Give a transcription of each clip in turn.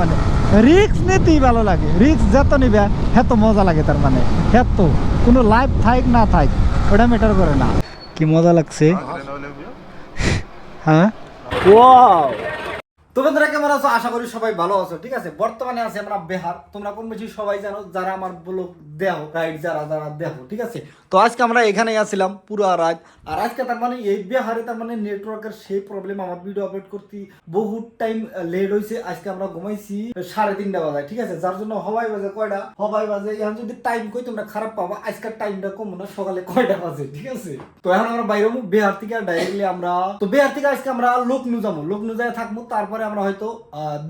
মানে রিক্স নিতেই ভালো লাগে। রিক্স যত নিবে হেত মজা লাগে তার মানে। হেত কোনো লাইফ থাক না থাইক ওটা ম্যাটার করে না। কি মজা লাগছে? হ্যাঁ? তো বন্ধুরা, কেমন আছো? আশা করি সবাই ভালো আছো। ঠিক আছে? বর্তমানে আছে আমরা বিহার। তোমরা কোন বেশি সবাই জানো, যারা আমার ব্লগ দেও গাইড যারা যারা দেখো, ঠিক আছে? তো আজকে আমরা এখানে আসছিলাম পুরো রাত। আর আজকে তার মানে এই বিহারে তার মানে নেটওয়ার্কের সেই প্রবলেম আমার ভিডিও আপলোড করতে বহুত টাইম লেট হয়েছে আজকে আমরা ঘুমাইছি সাড়ে তিনটা বাজায়, ঠিক আছে? যার জন্য হবাই বাজে কয়টা? হবাই বাজে, এখন যদি টাইম কই তোমরা খারাপ পাবা। আজকের টাইমটা কম না, সকালে কয়টা বাজে, ঠিক আছে? তো এখন আমরা বাইরে বেহার থেকে ডাইরেক্টলি আমরা তো বেহার থেকে আজকে আমরা লখনৌ যাব। লখনৌ যায় থাকব, তারপরে আমরা হয়তো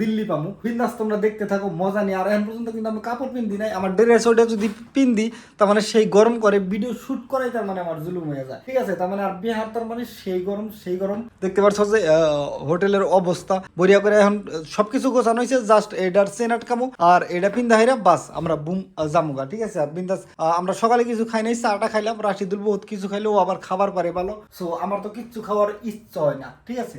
দিল্লি পাবো বিন্দাস তোমরা দেখতে থাকো, মজা নিয়ে। আর এখন পর্যন্ত কিন্তু আমি কাপড় পিন্দি নাই, আমার ড্রেস ওটা যদি পিন্দি, তার মানে সেই গরম করে ভিডিও শুট করাই তার মানে আমার জুলুম হয়ে যায়। ঠিক আছে, তার মানে আর বিহার, তার মানে সেই গরম সেই গরম। দেখতে পাচ্ছ যে হোটেলের অবস্থা। বরিয়া করে এখন সবকিছু গোছানো হয়েছে জাস্ট এটার চেন আটকামো, আর এটা পিন্দা হাইরা বাস, আমরা বুম জামুগা, ঠিক আছে? আর বিন্দাস আমরা সকালে কিছু খাই নাই, চাটা খাইলাম, রাশিদুল বহুত কিছু খাইলো, ও আবার খাবার পারে ভালো। সো আমার তো কিচ্ছু খাওয়ার ইচ্ছা হয় না, ঠিক আছে?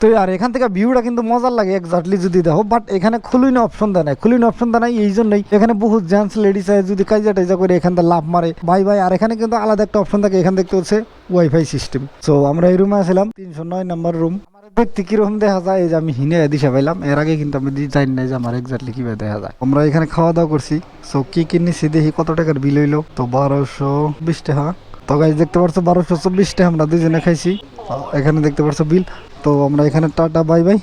তো আর এখান থেকে ভিউটা কিন্তু মজার লাগে এক্স্যাক্টলি যদি দেখো বাট এখানে খুলুই না অপশন দেয় না খুলুই অপশন দেয় না এই জন্যই এখানে বহুত জেন্টস লেডিস আছে যদি কাজা টাইজা করে এখান থেকে লাভ মারে। ভাই ভাই, আর এখানে কিন্তু আলাদা একটা অপশন থাকে, এখান দেখতে হচ্ছে ওয়াইফাই সিস্টেম সো আমরা এই রুমে আসলাম তিনশো নয় নম্বর রুম ব্যক্তি কীরকম দেখা যায়, এই যে আমি হিনে দিশা পাইলাম। এর আগে কিন্তু আমি জানি না যে আমার এক্স্যাক্টলি কীভাবে দেখা যায়। আমরা এখানে খাওয়া দাওয়া করছি। সো কি কি নিছি দেখি, কত টাকার বিল হইল? তো বারোশো বিশ টাকা। তো গাইজ দেখতে পারছ, বারোশো চব্বিশ টাকা আমরা দুজনে খাইছি। এখানে দেখতে পারছ বিল তো আমরা এখানে tata, bye bye.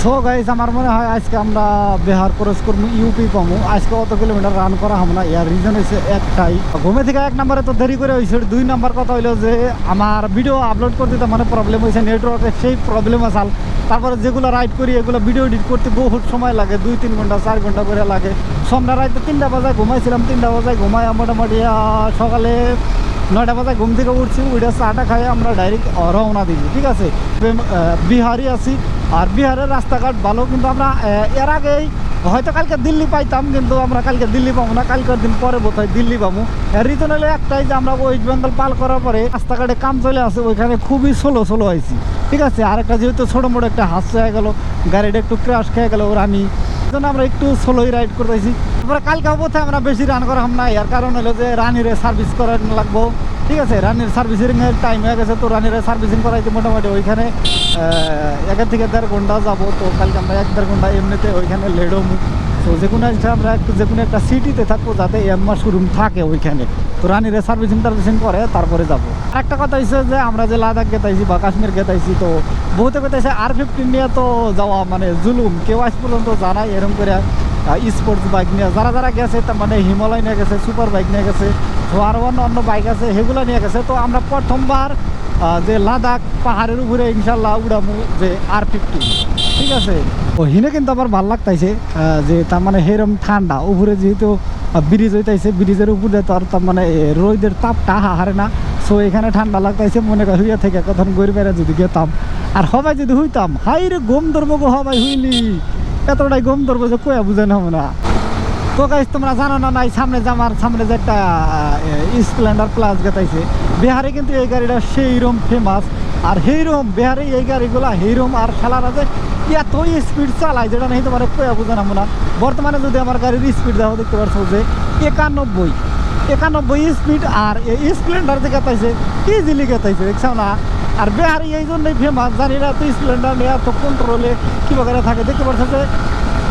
So guys আমার মনে হয় আজকে আমরা বিহার ক্রস করব ইউপি পাবো। আজকে অত কিলোমিটার রান করা হবে না ইয়ার রিজন হয়েছে একটাই। ঘুমে থেকে এক নম্বরে তো দেরি করে হয়েছে দুই নাম্বার কথা হইল যে আমার ভিডিও আপলোড করতে তো মানে প্রবলেম হয়েছে নেটওয়ার্কের সেই প্রবলেম আসাল তারপরে যেগুলো রাইড করি, এগুলো ভিডিও এডিট করতে বহুত সময় লাগে, দুই, তিন ঘণ্টা, চার ঘণ্টা করে লাগে। সন্ধ্যা রাইতে তিনটা বাজায় ঘুমাইছিলাম, তিনটা বাজায় ঘুমাই মোটামুটি সকালে নয়টা বাজায় ঘুম থেকে উঠছি, উঠে চাটা খাই, আমরা ডাইরেক্ট রওনা দিচ্ছি, ঠিক আছে? বিহারি আছি। আর বিহারের রাস্তাঘাট ভালো, কিন্তু আমরা এর আগেই, হয়তো কালকে দিল্লি পাইতাম, কিন্তু আমরা কালকে দিল্লি পাবো না, কালকের দিন পরে বোধহয় দিল্লি পাবো। রিজন হলে একটাই যে আমরা ওয়েস্ট বেঙ্গল পাল করার পরে রাস্তাঘাটে কাম চলে আসে, ওইখানে খুবই সোলো সোলো হয়েছি ঠিক আছে? আর একটা যেহেতু ছোটো মোটো একটা হাস হয়ে গেল, গাড়িটা একটু ক্রাশ খেয়ে গেল, ওর আমি আমরা একটু স্লোই রাইড করতেছি। তারপরে কালকে বোধহয় আমরা বেশি রান করা হাম না এর কারণ হলো যে রানিরে সার্ভিস করার লাগবো। ঠিক আছে? রানির সার্ভিসিং এর টাইম হয়ে গেছে, তো রানিরে সার্ভিসিং করাইতে মোটামুটি ওইখানে একের থেকে দেড় ঘণ্টা যাব। তো কালকে আমরা এক দেড় ঘণ্টা এমনিতে ওইখানে লেডো তো যে কোনো একটা আমরা যে কোনো একটা সিটিতে থাকব যাতে এম্মা শোরুম থাকে ওইখানে। তো রানিরে সার্ভিসিং টার্ভিসিং করে, তারপরে যাব। একটা কথা হচ্ছে যে আমরা যে লাদাখ গেতাইছি বা কাশ্মীর গেতাইছি, তো বহুতে গেতাইছে আর ফিফটিন নিয়ে তো যাওয়া মানে জুলুম। কেউ আজ পর্যন্ত জানাই এরকম করে স্পোর্টস বাইক নিয়ে। যারা যারা গেছে, তার মানে হিমালয় নিয়ে গেছে সুপার বাইক নিয়ে গেছে, তো আরও অন্য অন্য বাইক আছে, সেগুলো নিয়ে গেছে। তো আমরা প্রথমবার যে লাদাখ পাহাড়ের উপরে ইনশাল্লাহ উড়ামু যে আর ফিফটি ঠিক আছে? ও হিনে কিন্তু আমার ভালো লাগতাইছে যে তার মানে হেরম ঠান্ডা। উপরে যেহেতু ব্রিজ হইতাইছে ব্রিজের উপরে তো আর তার মানে রোদের তাপটা হারে না। সো এখানে ঠান্ডা লাগতাইছে, মনে কর হইয়া থেকে কখন গড়ি বেড়া যদি গেতাম। আর হবাই যদি হইতাম হাই রে গম ধরবো গো হবাই হইলি। এতটাই গম ধরবো যে কয়া বুঝানো হবে না। তো গাইস তোমরা জানো না নাই, সামনে যে আমার সামনে যে একটা স্প্লেন্ডার প্লাস গেতাইছে, বিহারে কিন্তু এই গাড়িটা সেইরম ফেমাস আর সেইরম, বিহারে এই গাড়িগুলা সেইরম আর খেলার আছে এত স্পিড চালায় যেটা নেই তোমার কয়া বোঝানো না বর্তমানে যদি আমার গাড়ির স্পিড দেখো, দেখতে পারছ যে একানব্বই। একানব্বই স্পিড আর এই স্প্লেন্ডার যে গেতাইছে ইজিলি গেতাইছে দেখছ না? আর বিহারি এই জন্যই ফেমাস জানি না তো স্প্লেন্ডার নিয়ে এত কন্ট্রোলে কী করে থাকে। দেখতে পারছ যে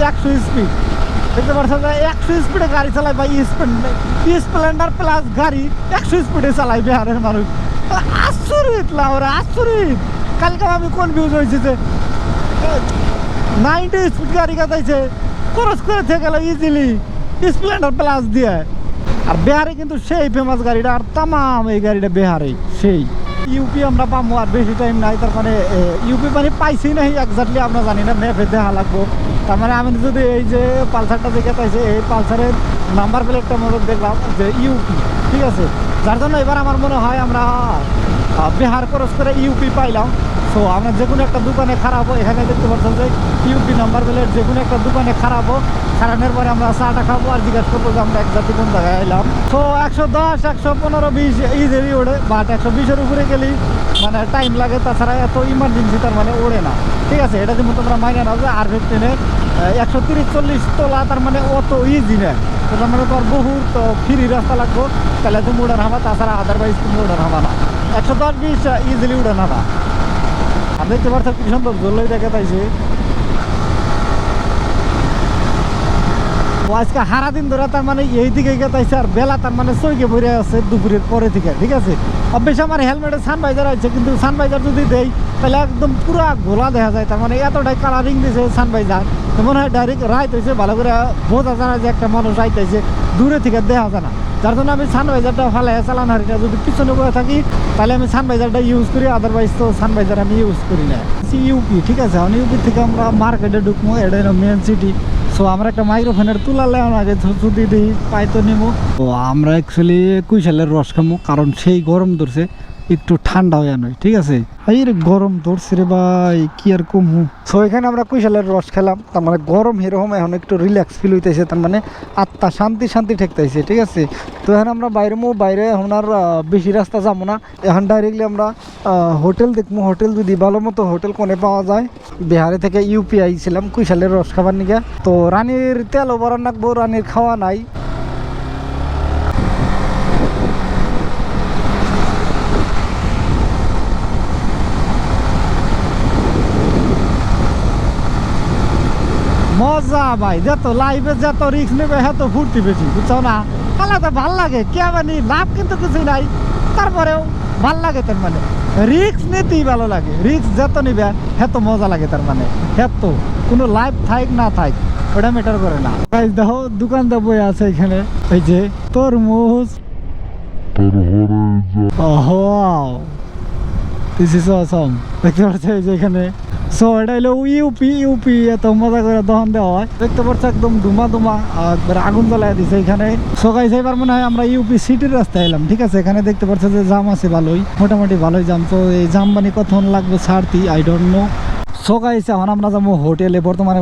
একশো স্পিড দেখতে পাচ্ছেন যে একশো স্পিডে গাড়ি চালায় বা স্প্লেন্ডার প্লাস গাড়ি একশো স্পিডে চালায় বিহারের মানুষ। আশ্চর্যিত লাউরা আশ্চর্যিত। কালকে আমি কনফিউজ হয়েছি যে নাইনটি স্পিড গাড়ি কাটাইছে ক্রস করে থেকে গেল ইজিলি স্প্লেন্ডার প্লাস দিয়ে। আর বেহারে কিন্তু সেই ফেমাস গাড়িটা আর তামাম এই গাড়িটা বিহারে সেই। ইউপি আমরা পাবো আর বেশি টাইম নাই, তার মানে ইউপি মানে পাইছি নাই এক্স্যাক্টলি আমরা জানি না ম্যাপে দেখা লাগবো। তার মানে আমি যদি এই যে পালসারটা দেখে পাইছি, এই পালসারের নাম্বার প্লেটটা মধ্যে দেখলাম যে ইউপি ঠিক আছে? যার জন্য এবার আমার মনে হয় আমরা বিহার ক্রস করে ইউপি পাইলাম। সো আমরা যে কোনো একটা দোকানে খারাপো এখানে দেখতে পাচ্ছেন যে ইউপি নাম্বার প্লেট যে কোনো একটা দোকানে খারাপো খারানোর পরে আমরা চাটা খাব আর জিজ্ঞাসা করব যে আমরা এক জাতি কোন জায়গায় এলাম। তো একশো দশ, একশো পনেরো, বিশ ইজিলি ওড়ে বাট একশো বিশের উপরে গেলেই মানে টাইম লাগে, তাছাড়া এত ইমার্জেন্সি তার মানে ওড়ে না। ঠিক আছে, এটা যেমন তোমরা মাইনে নাও যে আর ফিফটিনে একশো তিরিশ, চল্লিশ তোলা তার মানে অত ইজি না। তো তার মানে তোর বহুত, তো ফ্রি রাস্তা লাগবো। তাহলে তুমি উড়ান হবা তাছাড়া আদারওয়াইজ তুমি উড়ান হবা না। একশো দশ, বিশ ইজিলি উড়ান হবা আর দেখতে পাচ্ছ কি সুন্দর জলই দেখা পাইছি। আজকে হারা দিন ধরে তার মানে এই দিকে গেতাইছে আর বেলা তার মানে সইকে ভরে আছে দুপুরের পরে থেকে, ঠিক আছে? অবশ্যই আমার হেলমেটে সানভাইজার আছে, কিন্তু সানভাইজার যদি দেই, তাহলে একদম পুরা ঘোলা দেখা যায়। তার মানে এতটাই কালারিং দিছে সানভাইজার মনে হয় ডাইরেক্ট রাইত হয়েছে ভালো করে বোঝা যায় না যে একটা মানুষ রাইতেছে দূরে থেকে দেখা যায় না। যার জন্য আমি সানভাইজারটা ফালে চালান হারিটা যদি পিছনে করে থাকি, তাহলে আমি সানভাইজারটা ইউজ করি আদারওয়াইজ তো সানভাইজার আমি ইউজ করি না। ইউপি ঠিক আছে? এখন ইউপি থেকে আমরা মার্কেটে ঢুকবো, এটা মেন সিটি সো আমরা একটা মাইক্রোফোনের তুলা তুলালে আগে যদি দিই পাই তো নেব তো আমরা অ্যাকচুয়ালি কুইশালের রস খামো, কারণ সেই গরম ধরছে। একটু ঠান্ডা হয়ে নয়, ঠিক আছে? এই গরম ধরছে রে ভাই, কি আর কম? সো এখানে আমরা কুইশালের রস খেলাম, তার মানে গরম এরকম এখন একটু রিল্যাক্স ফিল হইতেছে, তার মানে আত্মা শান্তি শান্তি ঠেকতেছে, ঠিক আছে? তো এখন আমরা বাইরে মো বাইরে এখন আর বেশি রাস্তা যাব না। এখন ডাইরেক্টলি আমরা হোটেল দেখব হোটেল যদি ভালো মতো হোটেল কোনে পাওয়া যায়। বিহারে থেকে ইউপি আইছিলাম কুইশালের রস খাবার নিকে। তো রানীর তেলও বরান রাখব রানীর খাওয়া নাই। মজা ভাই যত লাইভে যত রিক্স নেবে হ্যাঁ তো ফুর্তি বেশি বুঝছ না? তাহলে তো ভালো লাগে কে মানে লাভ কিন্তু কিছু নাই। তারপরেও ভালো লাগে তার মানে। রিক্স নিতেই ভালো লাগে রিক্স যত নিবে হ্যাঁ তো মজা লাগে তার মানে। হ্যাঁ তো কোনো লাইফ থাক না থাক ওটা ম্যাটার করে না। গাইজ দেখো দোকানদার বই আছে এখানে এই যে তরমুজ। দিস ইজ অসম দেখতে পাচ্ছ এই যে এখানে সো এটা হলো ইউপি ইউপি এত মজা করে দহন দেওয়া হয়। দেখতে পাচ্ছ একদম ধুমা ধুমা একবার আগুন জ্বালায় দিছে এখানে। সকাল গাইস মনে হয় আমরা ইউপি সিটির রাস্তায় এলাম, ঠিক আছে? এখানে দেখতে পাচ্ছ যে জাম আছে ভালোই, মোটামুটি ভালোই জাম। তো এই জাম মানে কখন লাগবে সারতি আই ডোন্ট নো বর্তমানে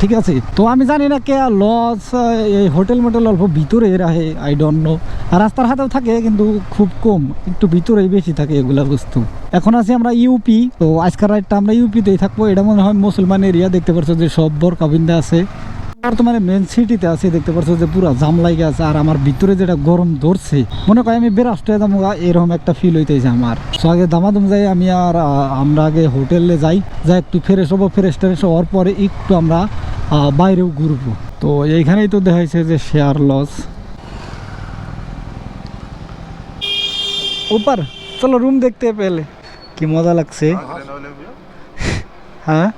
ঠিক আছে? তো আমি কে লজ এই হোটেল ভিতরে আই নো রাস্তার থাকে, কিন্তু খুব কম, একটু ভিতরেই বেশি থাকে এগুলা বস্তু। এখন আছি আমরা ইউপি তো আজকের রাইডটা আমরা ইউপিতেই থাকব। এটা মনে হয় মুসলমান এরিয়া, দেখতে পাচ্ছ যে সব বর বরকাবিন্দা আছে। বর্তমানে মেন সিটিতে আছে দেখতে পাচ্ছ যে পুরো জাম লাগে আছে। আর আমার ভিতরে যেটা গরম ধরছে মনে করি আমি বেরাষ্টে যাব এরকম একটা ফিল হইতেছে আমার। সো আগে দামাদুম যাই আমি আর আমরা আগে হোটেলে যাই যা একটু ফ্রেশ হব ফ্রেশ ট্রেশ হওয়ার পরে একটু আমরা বাইরেও ঘুরবো। তো এইখানেই তো দেখা যে শেয়ার লস ওপার চলো রুম দেখতে পেলে। কি মজা লাগছে। হ্যাঁ?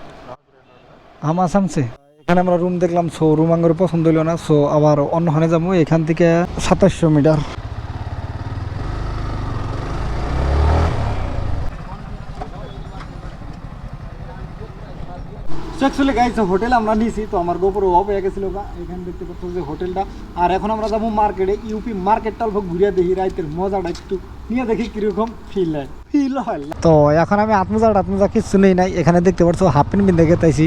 আমার সামছে এখানে আমরা রুম দেখলাম সো রুম আঙ্গুর পছন্দ হইল না সো আবার অন্যখানে যাব, এখান থেকে সাতাশশো মিটার অ্যাকচুয়ালি গাইস হোটেল আমরা নিয়েছি তো আমার গোপর অফ হয়ে গেছিল এখানে দেখতে পাচ্ছ যে হোটেলটা আর এখন আমরা যাব মার্কেটে ইউপি মার্কেটটা অল্প ঘুরিয়ে দেখি, রাইতের মজাটা একটু নিয়ে দেখি কীরকম ফিল হয়। ফিল হয়। তো এখন আমি আত্মজা আত্মজা কিছু নেই নাই, এখানে দেখতে পাচ্ছ হাফ প্যান্ট বিন্দে গেতাইছি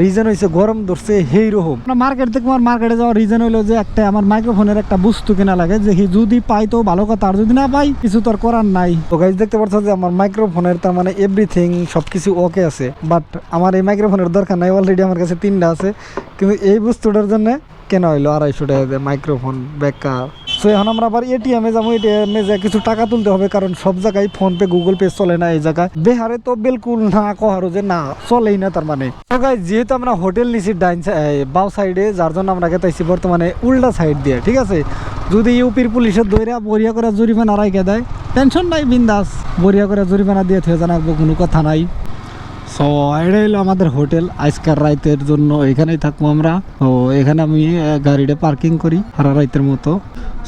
রিজন হয়েছে গরম ধরছে সেই রকম। মার্কেট থেকে আমার মার্কেটে যাওয়ার রিজন হলো যে একটা আমার মাইক্রোফোনের একটা বস্তু কেনা লাগে যে যদি পাই তো ভালো কথা আর যদি না পাই কিছু তো আর করার নাই। তো গাইজ দেখতে পাচ্ছ যে আমার মাইক্রোফোনের তার মানে এভরিথিং সবকিছু ওকে আছে। বাট আমার এই মাইক্রোফোনের দরকার নাই অলরেডি আমার কাছে তিনটা আছে। কিন্তু এই বস্তুটার জন্য কেন হইল আড়াইশো টাকা মাইক্রোফোন বেকার। সো এখন আমরা আবার এটিএমে যাব এটিএমে যে কিছু টাকা তুলতে হবে, কারণ সব জায়গায় ফোন পে গুগল পে চলে না এই জায়গায়। বেহারে তো বিলকুল না কহারো যে না, চলেই না তার মানে। যেহেতু আমরা হোটেল নিছি ডাইন বাউ সাইডে যার জন্য আমরা গেতাইছি বর্তমানে উল্টা সাইড দিয়ে, ঠিক আছে? যদি ইউপির পুলিশের দৈরা বরিয়া করে জরিমানা রাইকে দেয় টেনশন নাই বিন্দাস। বরিয়া করে জরিমানা দিয়ে থেকে জানাব কোনো কথা নাই। সো এটা হলো আমাদের হোটেল আজকার রাইতের জন্য। এখানেই থাকব আমরা। ও এখানে আমি গাড়িটা পার্কিং করি, সারা রাইতের মতো।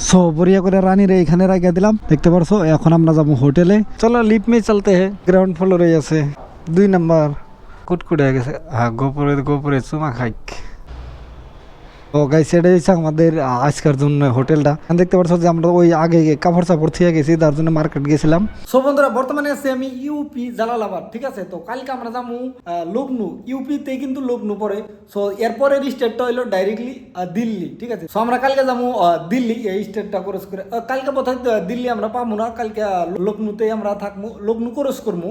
সো বরিয়া করে রানীরে এখানে রাখিয়ে দিলাম। দেখতে পারছ, এখন আমরা যাব হোটেলে। চলো লিপ মে চলতে হে। গ্রাউন্ড ফ্লোরে আছে। দুই নাম্বার কুটকুটে গেছে। হ্যাঁ গোপুরে গোপুরে চুমা খাইক। তো গাই সেটাই হচ্ছে আমাদের আজকের জন্য হোটেলটা। দেখতে পাচ্ছ যে আমরা ওই আগে কাপড় চাপড় থেকে গেছি, তার জন্য মার্কেট গেছিলাম। সো বন্ধুরা, বর্তমানে আছি আমি ইউপি জালালাবাদ, ঠিক আছে? তো কালকে আমরা যাব লগ্নু। ইউপিতে কিন্তু লগ্নু পড়ে সো এরপরের স্টেটটা হইল ডাইরেক্টলি দিল্লি, ঠিক আছে? সো আমরা কালকে যাব দিল্লি। এই স্টেটটা ক্রস করে কালকে বোধহয় দিল্লি আমরা পাবো না। কালকে লগ্নুতে আমরা থাকব লগ্নু ক্রস করব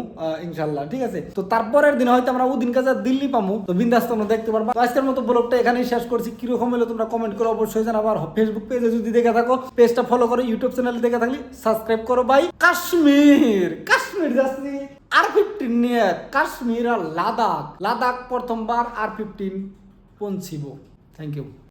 ইনশাল্লাহ ঠিক আছে? তো তারপরের দিন হয়তো আমরা ওদিন কাছে দিল্লি পাবো তো বিন্দাস দেখতে পারব। আজকের মতো ব্লগটা এখানেই শেষ করছি। কীরকম হলো তোমরা কমেন্ট করে, অবশ্যই জানাব। আর ফেসবুক পেজে যদি দেখে থাকো পেজটা ফলো করো ইউটিউব চ্যানেলে দেখে থাকলে সাবস্ক্রাইব করো ভাই। কাশ্মীর কাশ্মীর যাচ্ছি। আর ফিফটিন নিয়ে কাশ্মীর আর লাদাখ। লাদাখ প্রথমবার আর ফিফটিন পৌঁছিব। Thank you